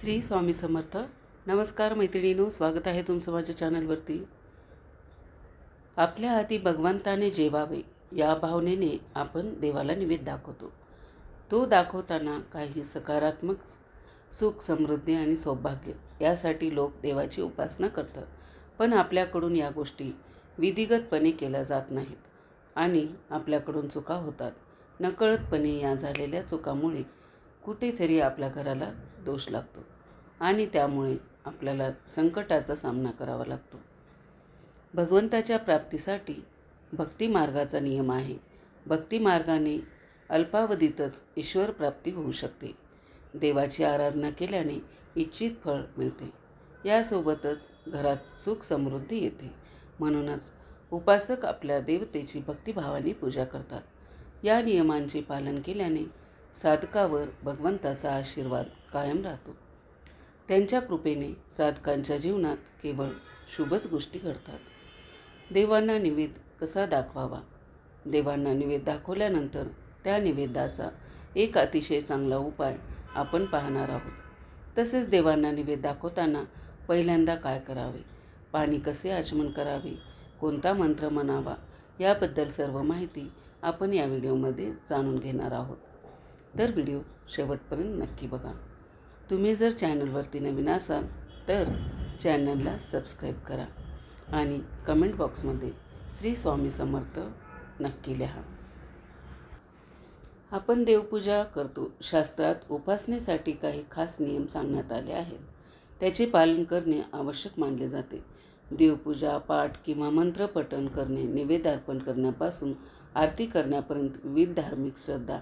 श्री स्वामी समर्थ. नमस्कार मैत्रिणीनो स्वागत आहे तुमचं माझ्या चॅनलवरती. आपल्या हाती भगवंताने जेवावे या भावनेने आपण देवाला निवेद दाखवतो. तो दाखवताना काही सकारात्मक सुख समृद्धी आणि सौभाग्य यासाठी लोक देवाची उपासना करतात. पण आपल्याकडून या गोष्टी विधिगतपणे केल्या जात नाहीत आणि आपल्याकडून चुका होतात. नकळतपणे या झालेल्या चुकामुळे कुठेतरी आपल्या घराला दोष लागतो आणि त्यामुळे आपल्याला संकटाचा सामना करावा लागतो. भगवंताच्या प्राप्तीसाठी भक्ती मार्गाचा नियम आहे. भक्ती मार्गाने अल्पावधीतच ईश्वर प्राप्ती होऊ शकते. देवाची आराधना केल्याने इच्छित फळ मिळते. यासोबतच घरात सुख समृद्धी येते. म्हणूनच उपासक आपल्या देवतेची भक्तिभावाने पूजा करतात. या नियमांचे पालन केल्याने साधकावर भगवंताचा आशीर्वाद कायम राहतो. त्यांच्या कृपेने साधकांच्या जीवनात केवळ शुभच गोष्टी घडतात. देवांना निवेद कसा दाखवावा? देवांना निवेद दाखवल्यानंतर त्या निवेदाचा एक अतिशय चांगला उपाय आपण पाहणार आहोत. तसेच देवांना निवेद दाखवताना पहिल्यांदा काय करावे? पाणी कसे आचमन करावे? कोणता मंत्र म्हणावा? याबद्दल सर्व माहिती आपण या व्हिडिओमध्ये जाणून घेणार आहोत. तर व्हिडिओ शेवटपर्यंत नक्की बघा. तुम्ही जर चॅनलवरती नवीन असाल तर चॅनलला सबस्क्राईब करा आणि कमेंट बॉक्समध्ये श्री स्वामी समर्थ नक्की लिहा. आपण देवपूजा करतो. शास्त्रात उपासनेसाठी काही खास नियम सांगण्यात आले आहेत. त्याचे पालन करणे आवश्यक मानले जाते. देवपूजा पाठ किंवा मंत्रपठण करणे निवेद अर्पण करण्यापासून आरती करण्यापर्यंत विविध धार्मिक श्रद्धा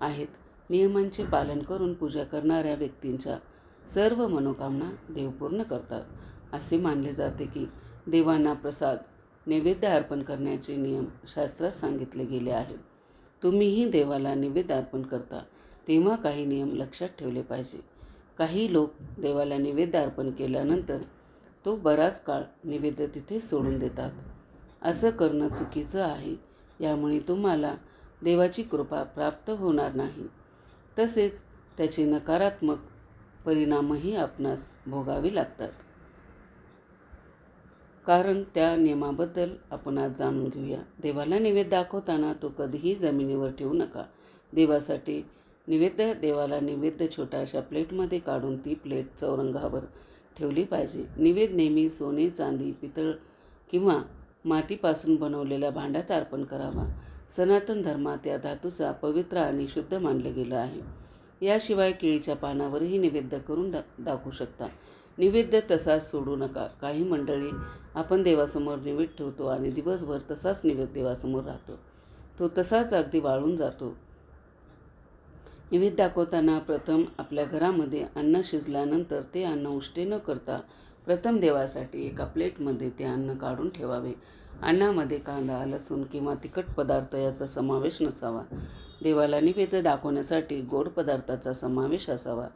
आहेत. नियमांचे पालन करून पूजा करणाऱ्या व्यक्तींच्या सर्व मनोकामना देव पूर्ण करतात. असे मानले जाते की देवांना प्रसाद नैवेद्य अर्पण करण्याचे नियम शास्त्रात सांगितले गेले आहेत तुम्हीही देवाला निवेद्य अर्पण करता तेव्हा काही नियम लक्षात ठेवले पाहिजे. काही लोक देवाला निवेद्य अर्पण केल्यानंतर तो बराच काळ निवेद्य तिथे सोडून देतात. असं करणं चुकीचं आहे. यामुळे तुम्हाला देवाची कृपा प्राप्त होणार नाही. तसेच त्याचे नकारात्मक परिणामही आपणास भोगावे लागतात. कारण त्या नियमाबद्दल आपण आज जाणून घेऊया. देवाला निवेद्य दाखवताना तो कधीही जमिनीवर ठेवू नका. देवासाठी निवेद्य देवाला निवेद्य छोट्याशा प्लेटमध्ये काढून ती प्लेट चौरंगावर ठेवली पाहिजे. निवेद नेहमी सोने चांदी पितळ किंवा मातीपासून बनवलेल्या भांड्यात अर्पण करावा. सनातन धर्मात या धातूचा पवित्र आणि शुद्ध मानलं गेलं आहे. याशिवाय केळीच्या पानावरही निवेद्य करून दा दाखवू शकता. निवेद्य तसाच सोडू नका. काही मंडळी आपण देवासमोर निवेद ठेवतो आणि दिवसभर तसाच निवेद देवासमोर राहतो. तो तसाच अगदी वाळून जातो. निवेद दाखवताना प्रथम आपल्या घरामध्ये अन्न शिजल्यानंतर ते अन्न उष्टे न करता प्रथम देवासाठी एका प्लेटमध्ये ते अन्न काढून ठेवावे. अन्नामध्ये कांदा लसूण किंवा तिखट पदार्थ याचा समावेश नसावा. देवाला निवेद्य दाखवण्यासाठी गोड पदार्थाचा समावेश असावा.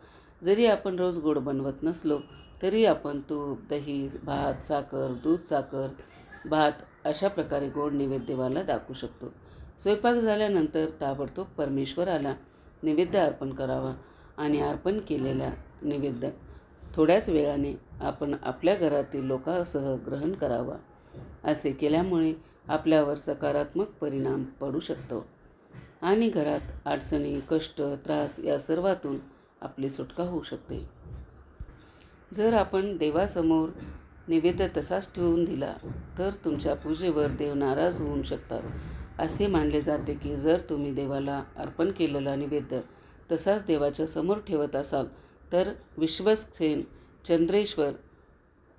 जरी आपण रोज गोड बनवत नसलो तरी आपण तूप दही भात साखर दूध साखर भात अशा प्रकारे गोड निवेद्य देवाला दाखवू शकतो. स्वयंपाक झाल्यानंतर ताबडतोब परमेश्वराला निवेद्य अर्पण करावा आणि अर्पण केलेल्या निवेद्य थोड्याच वेळाने आपण आपल्या घरातील लोकांसह ग्रहण करावा. असे केल्यामुळे आपल्यावर सकारात्मक परिणाम पडू शकतो. आणि घरात अडचणी कष्ट त्रास या सर्वातून आपली सुटका होऊ शकते. जर आपण देवासमोर निवेद्य तसाच ठेवून दिला तर तुमच्या पूजेवर देव नाराज होऊ शकतात. असे मानले जाते की जर तुम्ही देवाला अर्पण केलेला निवेद्य तसाच देवाच्या समोर ठेवत असाल तर विश्वसेन चंद्रेश्वर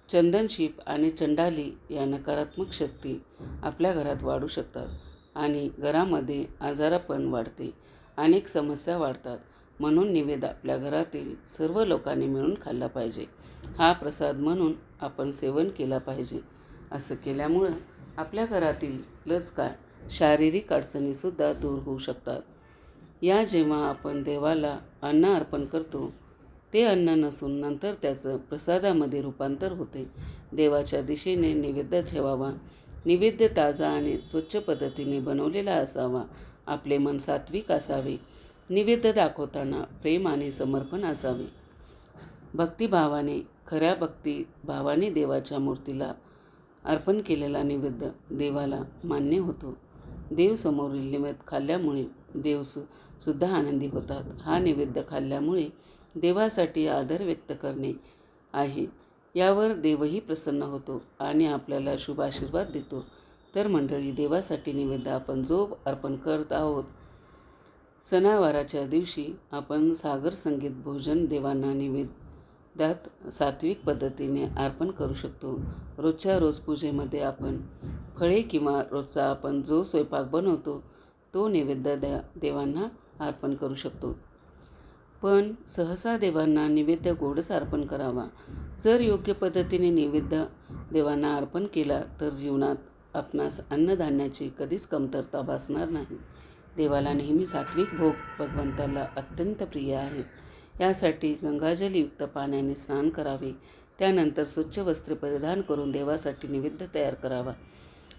चंदनशीप आणि चंडाली या नकारात्मक शक्ती आपल्या घरात वाढू शकतात आणि घरामध्ये आजारापण वाढते. अनेक समस्या वाढतात. म्हणून निवेद आपल्या घरातील सर्व लोकांनी मिळून खाल्ला पाहिजे. हा प्रसाद म्हणून आपण सेवन केला पाहिजे. असं केल्यामुळं आपल्या घरातील लचका शारीरिक अडचणीसुद्धा दूर होऊ शकतात. या जेव्हा आपण देवाला अन्न अर्पण करतो ते अन्न नसून नंतर त्याचं प्रसादामध्ये रूपांतर होते. देवाच्या दिशेने निवेद्य ठेवावा. निवेद्य ताजा आणि स्वच्छ पद्धतीने बनवलेला असावा. आपले मन सात्विक असावे. निवेद्य दाखवताना प्रेम आणि समर्पण असावे. भक्तिभावाने खऱ्या भक्तिभावाने देवाच्या मूर्तीला अर्पण केलेला निवेद्य देवाला मान्य होतो. देवसमोरील निवेद खाल्ल्यामुळे देव सु सुद्धा आनंदी होतात. हा निवेद्य खाल्ल्यामुळे देवासाठी आदर व्यक्त करणे आहे. यावर देवही प्रसन्न होतो आणि आपल्याला शुभ आशीर्वाद देतो. तर मंडळी देवासाठी निवेद्य आपण जो अर्पण करत आहोत. सणावाराच्या दिवशी आपण सागर संगीत भोजन देवांना निवेद्यात सात्विक पद्धतीने अर्पण करू शकतो. रोजच्या रोज पूजेमध्ये आपण फळे किंवा रोजचा आपण जो स्वयंपाक बनवतो तो नैवेद्य द्या देवांना अर्पण करू शकतो. पण सहसा देवांना नैवेद्य गोडच अर्पण करावा. जर योग्य पद्धतीने नैवेद्य देवांना अर्पण केला तर जीवनात आपणास अन्नधान्याची कधीच कमतरता भासणार नाही. देवाला नेहमी सात्विक भोग भगवंताला अत्यंत प्रिय आहेत यासाठी गंगाजलयुक्त पाण्याने स्नान करावे. त्यानंतर स्वच्छ वस्त्रे परिधान करून देवासाठी निवेद्य तयार करावा.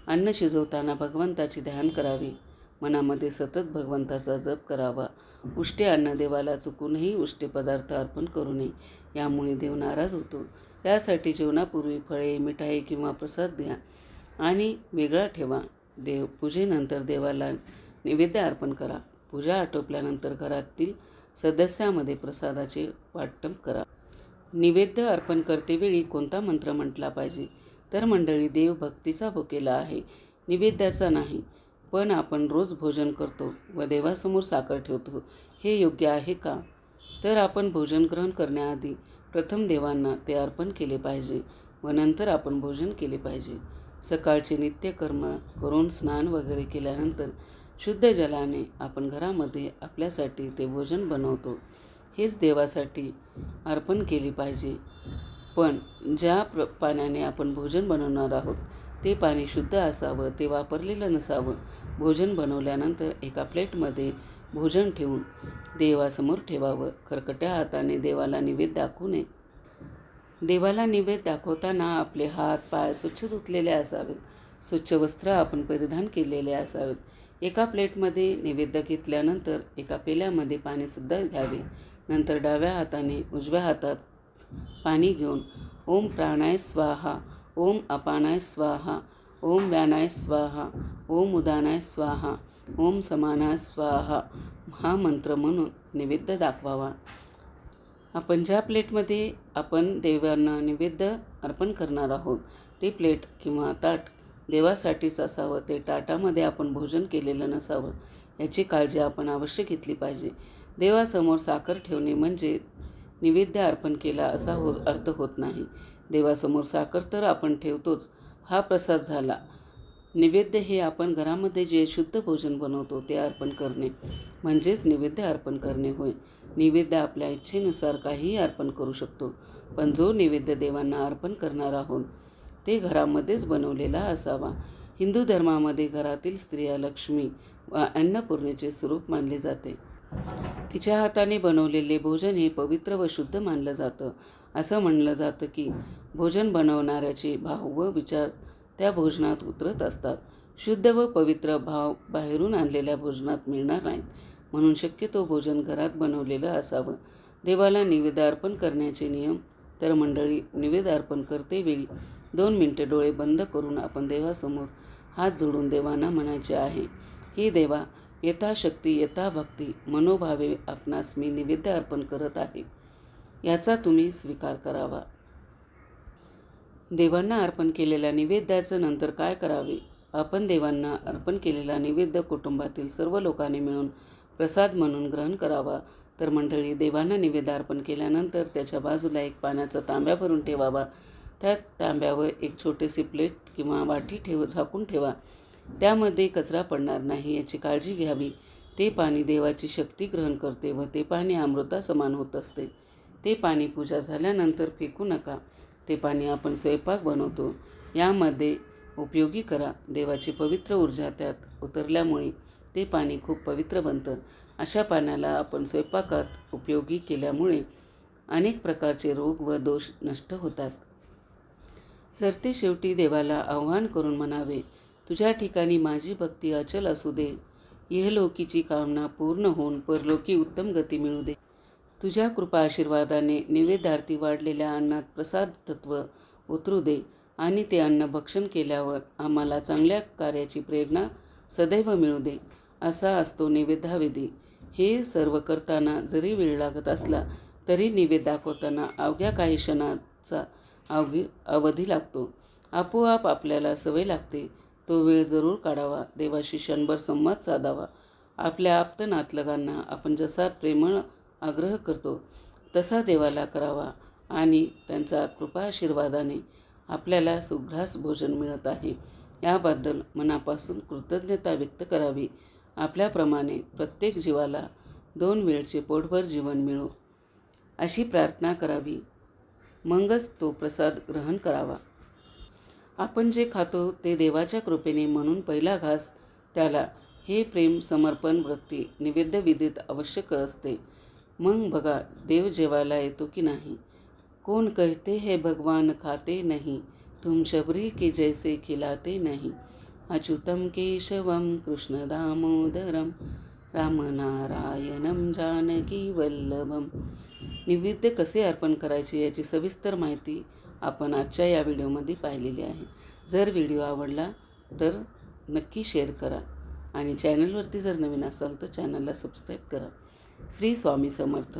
अन्न शिजवताना भगवंताची ध्यान करावे. मनामध्ये सतत भगवंताचा जप करावा. उष्टे अन्न देवाला चुकूनही उष्टे पदार्थ अर्पण करू नये. यामुळे देव नाराज होतो. यासाठी जेवणापूर्वी फळे मिठाई किंवा प्रसाद द्या आणि वेगळा ठेवा. देव पूजेनंतर देवाला नैवेद्य अर्पण करा. पूजा आटोपल्यानंतर घरातील सदस्यामध्ये प्रसादाचे वाटप करा. निवेद्य अर्पण करतेवेळी कोणता मंत्र म्हटला पाहिजे? तर मंडळी देव भक्तीचा भोकेला आहे. निवेद्याचा नाही. पण आपण रोज भोजन करतो व देवासमोर साखर ठेवतो. हे योग्य आहे का? तर आपण भोजन ग्रहण करण्याआधी प्रथम देवांना ते अर्पण केले पाहिजे व नंतर आपण भोजन केले पाहिजे. सकाळचे नित्यकर्म करून स्नान वगैरे केल्यानंतर शुद्ध जलाने आपण घरामध्ये आपल्यासाठी ते भोजन बनवतो. हेच देवासाठी अर्पण केली पाहिजे. पण ज्या प्र पाण्याने आपण भोजन बनवणार आहोत ते पाणी शुद्ध असावं ते वापरलेलं नसावं. भोजन बनवल्यानंतर एका प्लेटमध्ये भोजन ठेवून देवासमोर ठेवावं. खरकट्या हाताने देवाला निवेद दाखवू नये देवाला निवेद दाखवताना आपले हात पाय स्वच्छ धुतलेले असावेत. स्वच्छ वस्त्र आपण परिधान केलेले असावेत. एका प्लेटमध्ये नैवेद्य घेतल्यानंतर एका पेल्यामध्ये पाणीसुद्धा घ्यावे. नंतर डाव्या हाताने उजव्या हातात पाणी घेऊन ओम प्राणाय स्वाहा. ओम अपानाय स्वाहा ओम व्यानाय स्वाहा ओम उदानाय स्वाहा ओम समानाय स्वाहा हा मंत्र म्हणून नैवेद्य दाखवावा. आपण ज्या प्लेटमध्ये आपण देवांना नैवेद्य अर्पण करणार आहोत ते प्लेट किंवा ताट देवासाठीच असावं ते ताटामध्ये आपण भोजन केलेलं नसावं याची काळजी आपण अवश्य घेतली पाहिजे. देवासमोर साखर ठेवणे म्हणजे निवेद्य अर्पण केला असा हो अर्थ होत नाही. देवासमोर साखर तर आपण ठेवतोच हा प्रसाद झाला. निवेद्य हे आपण घरामध्ये जे शुद्ध भोजन बनवतो ते अर्पण करणे म्हणजेच निवेद्य अर्पण करणे होय. निवेद्य आपल्या इच्छेनुसार काहीही अर्पण करू शकतो पण जो नैवेद्य देवांना अर्पण करणार आहोत ते घरामध्येच बनवलेला असावा. हिंदू धर्मामध्ये घरातील स्त्रिया लक्ष्मी व अन्नपूर्णेचे स्वरूप मानले जाते. तिच्या हाताने बनवलेले भोजन हे पवित्र व शुद्ध मानलं जातं. असं म्हणलं जातं की भोजन बनवणाऱ्याचे भाव व विचार त्या भोजनात उतरत असतात. शुद्ध व पवित्र भाव बाहेरून आणलेल्या भोजनात मिळणार नाहीत. म्हणून शक्यतो भोजन घरात बनवलेलं असावं. देवाला निवेद अर्पण करण्याचे नियम तर मंडळी निवेद अर्पण करतेवेळी दोन मिनटे डोळे बंद करून आपण देवासमोर हात जोडून देवांना म्हणायचे आहे ही देवा यथाशक्ती यथाभक्ती मनोभावे आपणास मी निवेद्य अर्पण करत आहे. याचा तुम्ही स्वीकार करावा. देवांना अर्पण केलेल्या निवेद्याचं नंतर काय करावे? आपण देवांना अर्पण केलेला निवेद्य कुटुंबातील सर्व लोकांनी मिळून प्रसाद म्हणून ग्रहण करावा. तर मंडळी देवांना निवेद्य अर्पण केल्यानंतर त्याच्या बाजूला एक पाण्याचा तांब्या भरून ठेवावा. त्या तांब्यावर एक छोटीशी प्लेट किंवा वाटी ठेव झाकून ठेवा. त्यामध्ये कचरा पडणार नाही याची काळजी घ्यावी. ते पाणी देवाची शक्ती ग्रहण करते व ते पाणी अमृता समान होत असते. ते पाणी पूजा झाल्यानंतर फेकू नका. ते पाणी आपण स्वयंपाक बनवतो. यामध्ये उपयोगी करा. देवाची पवित्र ऊर्जा त्यात उतरल्यामुळे ते पाणी खूप पवित्र बनतं. अशा पाण्याला आपण स्वयंपाकात उपयोगी केल्यामुळे अनेक प्रकारचे रोग व दोष नष्ट होतात. सरते शेवटी देवाला आव्हान करून म्हणावे तुझ्या ठिकाणी माझी भक्ती अचल असू दे. इहलोकीची कामना पूर्ण होऊन परलोकी उत्तम गती मिळू दे. तुझ्या कृपा आशीर्वादाने निवेद्यार्थी वाढलेल्या अन्नात प्रसाद तत्व उतरू दे आणि ते अन्न भक्षण केल्यावर आम्हाला चांगल्या कार्याची प्रेरणा सदैव मिळू दे असा असतो निवेदाविधी. हे सर्व करताना जरी वेळ लागत असला तरी निवेद दाखवताना अवघ्या काही क्षणाचा अवघी अवधी लागतो. आपोआप आपल्याला सवय लागते. तो वेळ जरूर काढावा. देवाशी क्षणभर संवाद साधावा. आपल्या आप्त नातलगांना आपण जसा प्रेमळ आग्रह करतो तसा देवाला करावा आणि त्यांचा कृपा आशीर्वादाने आपल्याला सुग्रास भोजन मिळत आहे. याबद्दल मनापासून कृतज्ञता व्यक्त करावी. आपल्याप्रमाणे प्रत्येक जीवाला दोन वेळचे पोटभर जीवन मिळो अशी प्रार्थना करावी. मगच तो प्रसाद ग्रहण करावा. आपण जे खातो ते देवाच्या कृपेने म्हणून पहिला घास त्याला हे प्रेम समर्पण वृत्ती निवेद्य विधीत आवश्यक असते. मग बघा देव जेवायला येतो की नाही? कोण कहते हे भगवान खाते नहीं? तुम शबरी के जैसे खिलाते नहीं. अच्युतम केशवम कृष्ण दामोदरम रामनारायणम जानकी वल्लभम निवेद्य कसे अर्पण करायचे याची सविस्तर माहिती आपण आजच्या या व्हिडिओमध्ये पाहिलेली आहे. जर व्हिडिओ आवडला तर नक्की शेअर करा आणि चॅनलवरती जर नवीन असाल तर चॅनलला सबस्क्राईब करा. श्री स्वामी समर्थ.